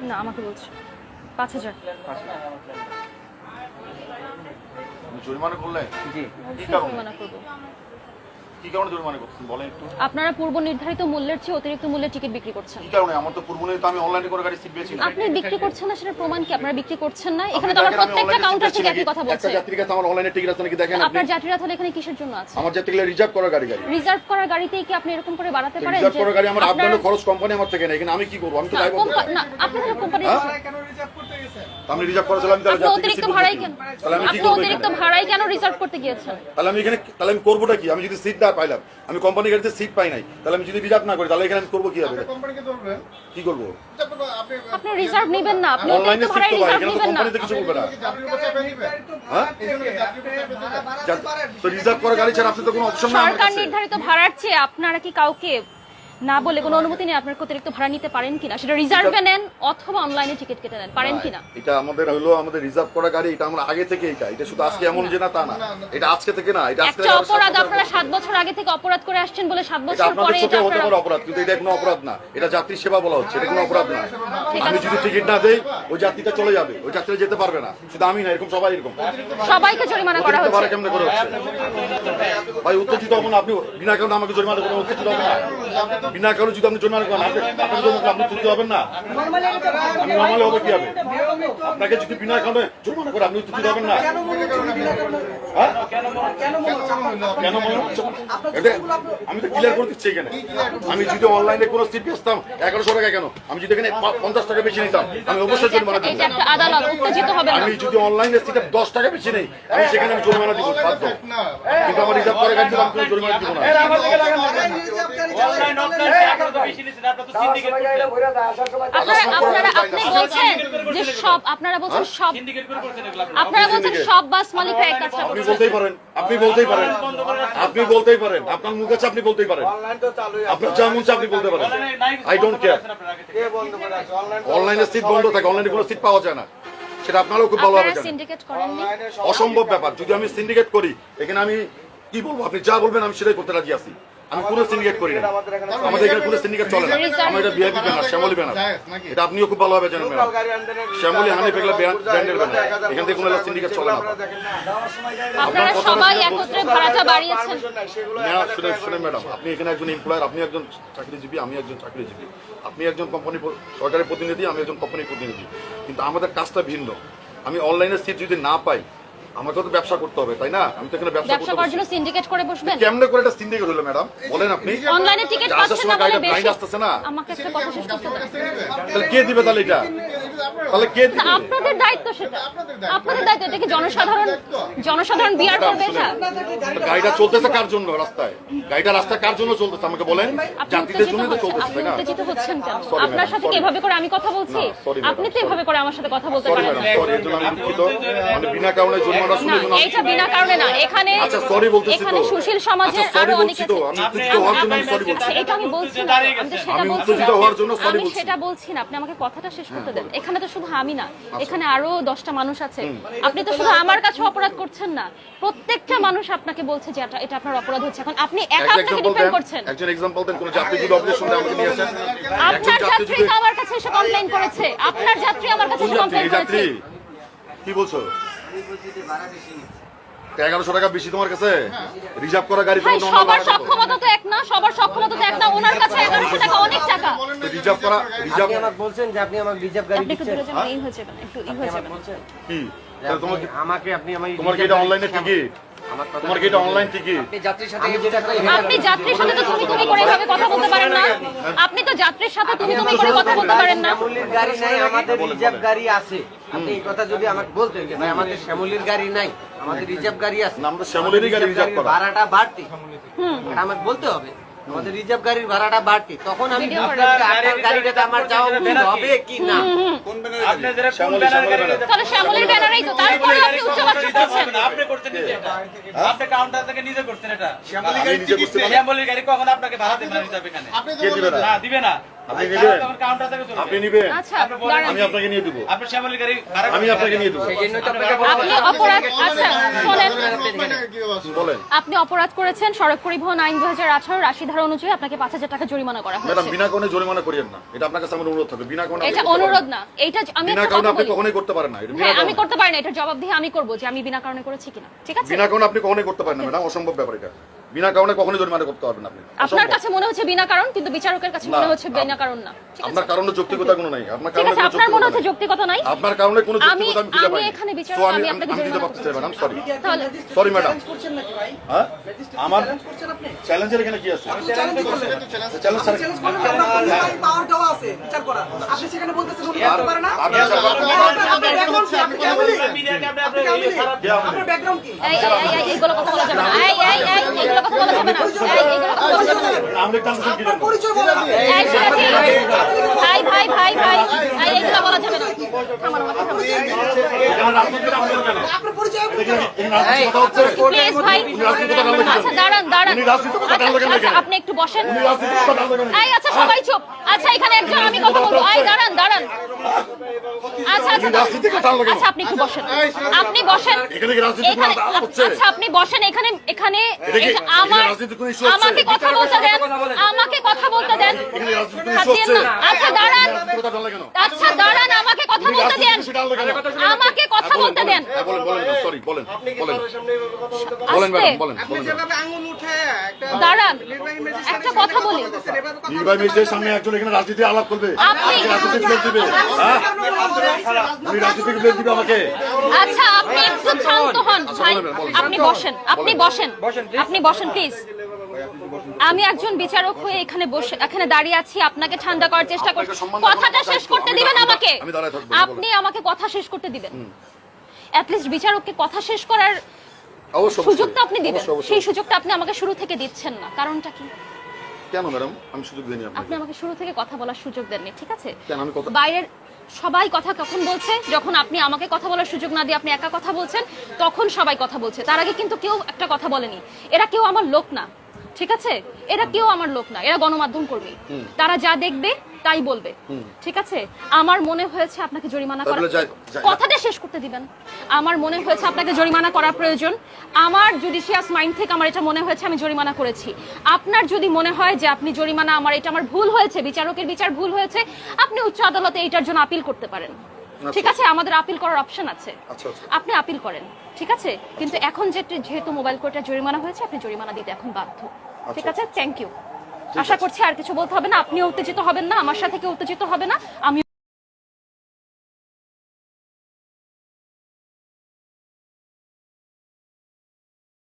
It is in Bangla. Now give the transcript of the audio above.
না আমাকে বলছো। পাঁচ হাজার। জরিমানা করলে? জি। জরিমানা করব। কি কারণে জরিমানা করছেন? বলেন একটু। আপনারা পূর্ব নির্ধারিত মূল্যের চেয়ে অতিরিক্ত মূল্যের টিকিট বিক্রি করছেন। কি কারণে? আমার তো পূর্ব তো আমি অনলাইনে করে গাড়ি সিট পেয়েছি আপনি বিক্রি করছেন না সেটার প্রমাণ কি? আপনারা বিক্রি করছেন না? এখানে তো আমার প্রত্যেকটা কাউন্টার থেকে একই কথা বলছে। যাত্রীর কাছে আমার অনলাইনে টিকিট আছে নাকি? দেখেন আপনি। আপনার যাত্রীরা তাহলে এখানে কিসের জন্য আছে? আমার রিজার্ভ করা গাড়ি গাড়ি। রিজার্ভ করা গাড়িতেই কি আপনি এরকম করে বাড়াতে পারেন রিজার্ভ করা গাড়ি আমার আপনার- খরচ কোম্পানি আমার থেকে এখানে আমি কি করব? আমি তো ড্রাইভার না, আপনাদের কোম্পানি হ্যাঁ? আমি রিজার্ভ করা ছিলাম তাহলে আপনি অতিরিক্ত সিট ভাড়াই কেন? তাহলে আমি কি আপনি করব অতিরিক্ত এখানে? ভাড়াই কেন রিজার্ভ করতে গিয়েছেন? তাহলে আমি এখানে তাহলে আমি করবোটা কি? আমি যদি সিট না পাইলাম আমি কোম্পানি গাড়িতে সিট পাই নাই তাহলে আমি যদি রিজার্ভ না করি তাহলে এখানে আমি করব কি হবে কোম্পানিকে ধরবেন? কি করব? আপনি রিজার্ভ নেবেন না আপনি অনলাইনে অতিরিক্ত সিট ভাড়াই তো পাই রিজার্ভ এখানে তো নেবেন না। কোম্পানিতে কিছু বলবে না। যাত্রীর উপর হ্যাঁ? এই জন্য যাত্রীর উপর চাপিয়ে যা- তো রিজার্ভ করা গাড়ি ছাড়া আপনি তো কোনো অপশন না আমার সরকার কাছে। নির্ধারিত ভাড়ার চেয়ে আপনারা কি কাউকে না বলে কোনো অনুমতি নেই আপনার অতিরিক্ত ভাড়া নিতে পারেন কিনা? সেটা রিজার্ভে নেন অথবা অনলাইনে টিকিট কেটে নেন পারেন কিনা? এটা আমাদের হলো আমাদের রিজার্ভ করা গাড়ি এটা আমরা আগে থেকে এটা। এটা শুধু আজকে এমন যে না তা না। এটা আজকে থেকে না এটা আজকে একটা অপরাধ আপনারা সাত বছর আগে থেকে অপরাধ করে আসছেন বলে সাত এটা বছর পরে এটা চোখে হতে পারে অপরাধ কিন্তু এটা কোনো অপরাধ না। এটা যাত্রী সেবা বলা হচ্ছে এটা কোনো অপরাধ না। আমি যদি টিকিট না দেই ওই যাত্রীটা চলে যাবে ওই যাত্রীটা যেতে পারবে না। শুধু আমি না এরকম সবাই এরকম। সবাইকে জরিমানা করা হচ্ছে। কেমনে করে হচ্ছে? ভাই উত্তেজিত হব না আপনি বিনা কারণে আমাকে জরিমানা করেন উত্তেজিত হবেন না। বিনা কারণে যদি আপনি জরিমানা করেন আপনি উত্তেজিত হবেন না। আমি নর্মালি হবে কি হবে? আপনাকে যদি বিনা কারণে জরিমানা করে আপনি উত্তেজিত হবেন না। হ্যাঁ? কেন মনে এটা আমি তো ক্লিয়ার করে দিচ্ছি এখানে। আমি যদি অনলাইনে কোনো সিট বেচতাম এগারোশো টাকা কেন? আমি যদি এখানে পঞ্চাশ টাকা বেশি নিতাম আমি অবশ্যই জরিমানা না। আমি যদি অনলাইনে সিটে দশ টাকা বেশি নেই আমি সেখানে আমি জরিমানা দিব বাধ্য। না কিন্তু আমার রিজার্ভ করে গাড়ি দিলাম কোনো জরিমানা দিব না। আপনারা তো বেশি নিছেন আপনারা তো সিন্ডিকেট আপনারা আপনারা আপনি বলছেন সব আপনারা বলছেন সব সিন্ডিকেট করে করছেন এগুলো আপনারা বলছেন সব বাস মালিকরা এক কাজটা আপনি বলতেই পারেন আপনি বলতেই পারেন। আপনি বলতেই পারেন। আপনার মুখ আছে আপনি বলতেই পারেন। আপনার যা মন আপনি বলতে পারেন। আই ডোন্ট কেয়ার অনলাইনে সিট বন্ধ থাকে অনলাইনে কোনো সিট পাওয়া যায় না। সেটা আপনারাও খুব ভালোভাবে জানেন। অসম্ভব ব্যাপার। যদি আমি সিন্ডিকেট করি এখানে আমি কি বলব? আপনি যা বলবেন আমি সেটাই করতে রাজি আছি। আমি কোনো সিন্ডিকেট করি না। আমাদের এখানে কোনো সিন্ডিকেট চলে না। আমার এটা ভিআইপি ব্যানার শ্যামলি ব্যানার। এটা আপনিও খুব ভালোভাবে জানেন ম্যাডাম শ্যামলি হানি পেগলা ব্র্যান্ডের ব্যানার। এখান থেকে কোনো সিন্ডিকেট চলে না আপনারা সবাই শুনে- একত্রে ভাড়াটা বাড়িয়েছেন। না, শুনেন শুনেন ম্যাডাম। আপনি এখানে একজন এমপ্লয়ার আপনি একজন চাকরিজীবী আমি একজন চাকরিজীবী। আপনি একজন কোম্পানি সরকারের প্রতিনিধি আমি একজন কোম্পানির প্রতিনিধি। কিন্তু আমাদের কাজটা ভিন্ন। আমি অনলাইনে সিট যদি না পাই আমাকে তো ব্যবসা করতে হবে তাই না? আমি তো এখানে ব্যবসা ব্যবসা করতে করার জন্য সিন্ডিকেট করে বসবেন? কেমনে করে এটা সিন্ডিকেট হলো ম্যাডাম বলেন আপনি। অনলাইনে টিকিট পাচ্ছেন না বলে বেশি। আসতেছে না। আমাকে একটা কথা শেষ করতে দেন তাহলে কে দিবে তাহলে এটা? তাহলে কে দিবে? আপনাদের দায়িত্ব সেটা। আপনাদের দায়িত্ব। এটা কি জনসাধারণ জনসাধারণ বিয়ার করবে এটা? গাড়িটা চলতেছে কার জন্য রাস্তায়? গাড়িটা রাস্তায় কার জন্য চলতেছে? আমাকে বলেন। যাত্রীদের জন্য তো চলতেছে আপনি তাই না? উত্তেজিত হচ্ছেন কেন? আপনার সাথে কি এভাবে করে আমি কথা বলছি? না, আপনি তো এভাবে করে আমার সাথে কথা বলতে পারেন। ম্যাডাম সরি এর জন্য আমি দুঃখিত। মানে বিনা কারণে জরিমানা শুনে না জন্য এটা বিনা কারণে না। এখানে আচ্ছা সরি বলতেছি তো। এখানে সুশীল আচ্ছা আরও অনেক আছে। আমি উত্তেজিত হওয়ার জন্য সরি বলছি। এটা আমি বলছি না। আমি উত্তেজিত হওয়ার জন্য বলছি। সেটা বলছি না। আপনি আমাকে কথাটা শেষ করতে দেন। এখানে তো শুধু আমি না এখানে আরও দশটা মানুষ আছে। আপনি তো শুধু আমার কাছে অপরাধ করছেন না প্রত্যেকটা মানুষ আপনাকে বলছে যে এটা- এটা আপনার অপরাধ হচ্ছে। এখন আপনি একা আপনাকে ডিফেন্ড করছেন। একজন এক্সাম্পল দেন কোন যাত্রী যদি অপারেশন আমাকে নিয়ে আসেন। আপনার যাত্রী যাত্রী তো আমার কাছে এসে কমপ্লেইন করেছে। আপনার যাত্রী আমার কাছে এসে কমপ্লেইন করেছে। কি বলছো? এগারোশো টাকা বেশি তোমার কাছে? রিজার্ভ করা গাড়ি সবার সক্ষমতা তো এক না সবার সক্ষমতা তো এক না। ওনার কাছে এগারোশো টাকা অনেক টাকা রিজার্ভ করা রিজার্ভ আপনি আমাকে বলছেন যে আপনি আমাকে রিজার্ভ গাড়ি আপনি একটু দূরে যাবেন এই হয়ে যাবেন একটু ই হয়ে আমাকে যাবেন বলছেন? কি তাহলে তোমার আপনি- কি- আমাকে আপনি আমার তোমার কি এটা অনলাইনে টিকিট তোমার কি এটা অনলাইন টিকিট আপনি যাত্রীর সাথে যেটা করি আপনি যাত্রীর সাথে তো তুমি তুমি করে এভাবে কথা বলতে পারেন না। আপনি তো যাত্রীর সাথে তুমি তুমি করে কথা বলতে পারেন না। শ্যামলির গাড়ি নাই আমাদের রিজার্ভ গাড়ি আছে। আপনি এই কথা যদি আমাকে বলতেন যে ভাই আমাদের শ্যামলির গাড়ি নাই আমাদের রিজার্ভ গাড়ি আছে। না, আমাদের গাড়ি রিজার্ভ করা। ভাড়াটা বাড়তি। এটা আমাকে বলতে হবে। আমাদের রিজার্ভ গাড়ির ভাড়াটা বাড়তি। তখন আমি আপনার গাড়িটাতে আমার যাওয়া ভুল হবে কি? না? আপনি কোন শ্যামলী, ব্যানার শ্যামলী গাড়ি ব্যানার। তাহলে শ্যামলের ব্যানারেই তো তারপরে আপনি উচ্চবাচ্য করছেন। আপনি করছেন নিজে এটা আপনি কাউন্টার থেকে নিজে করছেন এটা। বুঝতে গাড়ি কখন আপনাকে ভাড়া দেবে না রিজার্ভ এখানে। আপনি দিবে না? না দিবে না। আপনি নিবেন? তখন কাউন্টার থেকে চলে আপনি নিবেন? আচ্ছা আপনি বলেন, দাঁড়ান। আমি আপনাকে নিয়ে দেবো। আপনি শ্যামলী গাড়ি ভাড়া আমি আপনাকে নিয়ে দেবো। সেই জন্য তো আপনাকে আপনি অপরাধ আচ্ছা শোনেন। বলেন। আপনি অপরাধ করেছেন সড়ক পরিবহন আইন দু হাজার আঠারো রাশি ধারা অনুযায়ী আপনাকে পাঁচ হাজার টাকা জরিমানা করা ম্যাডাম বিনা কারণে জরিমানা করিয়েন না। এটা আপনার কাছে আমার অনুরোধ থাকবে। বিনা কারণে এটা অনুরোধ না। এইটা আমি বিনা কারণে আপনি কখনোই করতে পারেন না। এটা হ্যাঁ আমি করতে পারি না। এটার জবাব দিয়ে আমি করব যে আমি বিনা কারণে করেছি কিনা। ঠিক আছে? বিনা কারণে আপনি কখনোই করতে পারেন না ম্যাডাম। অসম্ভব ব্যাপার এটা। বিনা কারণে কখনো জরিমানা করতে পারবেন না আপনি। আপনার কাছে মনে হচ্ছে বিনা কারণ কিন্তু বিচারকের কাছে মনে হচ্ছে বিনা কারণ না। আপনার কারণে যৌক্তিকতা কোনো নাই। আপনার কারণে আপনার মনে হচ্ছে যৌক্তিকতা নাই। আপনার কারণে কোনো যৌক্তিকতা আমি খুঁজে আমি এখানে বিচারক, আমি আপনাকে জরিমানা দিতে চাই পারতেছি ম্যাডাম সরি তাহলে সরি ম্যাডাম হ্যাঁ? আমার চ্যালেঞ্জের এখানে কি আছে পরিচয় ভাই ভাই ভাই ভাই এইগুলো আপনি একটু বসেন আচ্ছা সবাই চুপ আচ্ছা এখানে একজন আমি কথা বলব দাঁড়ান আচ্ছা আচ্ছা আপনি একটু বসেন আপনি বসেন? আচ্ছা আপনি বসেন এখানে এখানে? আমাকে কথা বলতে দেন আমাকে কথা বলতে দেন। আচ্ছা দাঁড়ান আচ্ছা দাঁড়ান আমাকে কথা বলতে দেন। আমাকে কথা হ্যাঁ, বলতে দেন। বলেন। হ্যাঁ, বলেন বলেন সরি বলেন বলেন। বলেন বলেন আপনি বলেন যেভাবে আঙুল উঠে একটা দাঁড়ান। একটা কথা বলি। নির্বাহী মিনিস্টারের সামনে একজন এখানে রাজনীতি আলাপ করবে। আপনি- আমাকে রাজনীতি প্লেট দিবে। হ্যাঁ? রাজনীতি প্লেট দিবে আমাকে। আচ্ছা আপনি একটু শান্ত হন। ভাই বলেন, বলেন। আপনি বসেন। আপনি বসেন। আপনি বসেন প্লিজ আমি একজন বিচারক হয়ে এখানে বসে এখানে দাঁড়িয়ে আছি আপনাকে ঠান্ডা করার চেষ্টা করছি। কথাটা শেষ করতে দিবেন আমাকে? আপনি আমাকে কথা শেষ করতে দিবেন? অ্যাটলিস্ট বিচারককে কথা শেষ করার সুযোগটা আপনি দিবেন। সেই সুযোগটা আপনি আমাকে শুরু থেকে দিচ্ছেন না। কারণটা কি? কেন ম্যাডাম? আমি সুযোগ দিইনি আপনি আমাকে শুরু থেকে কথা বলার সুযোগ দেননি ঠিক আছে? কেন? আমি কথা বাইরের সবাই কথা কখন বলছে? যখন আপনি আমাকে কথা বলার সুযোগ না দিয়ে আপনি একা কথা বলছেন তখন সবাই কথা বলছে। তার আগে কিন্তু কেউ একটা কথা বলেনি। এরা কেউ আমার লোক না। ঠিক আছে? এরা কেউ আমার লোক না এরা গণমাধ্যম কর্মী। তারা যা দেখবে তাই বলবে। ঠিক আছে? আমার মনে হয়েছে আপনাকে জরিমানা করা কথাটা শেষ করতে দিবেন। আমার মনে হয়েছে আপনাকে জরিমানা করা প্রয়োজন। আমার জুডিশিয়াস মাইন্ড থেকে আমার এটা মনে হয়েছে আমি জরিমানা করেছি। আপনার যদি মনে হয় যে আপনি জরিমানা আমার এটা আমার ভুল হয়েছে বিচারকের বিচার ভুল হয়েছে আপনি উচ্চ আদালতে এটার জন্য আপিল করতে পারেন। ঠিক আছে আমাদের আপিল করার অপশন আছে। আচ্ছা, আচ্ছা। আপনি আপিল করেন ঠিক আছে? কিন্তু এখন যেহেতু মোবাইল কোর্টে জরিমানা হয়েছে আপনি জরিমানা দিতে এখন বাধ্য। ঠিক আছে? থ্যাংক ইউ আশা করছি আর কিছু বলতে হবে না। আপনিও উত্তেজিত হবেন না আমার সাথে কেউ উত্তেজিত হবে না আমি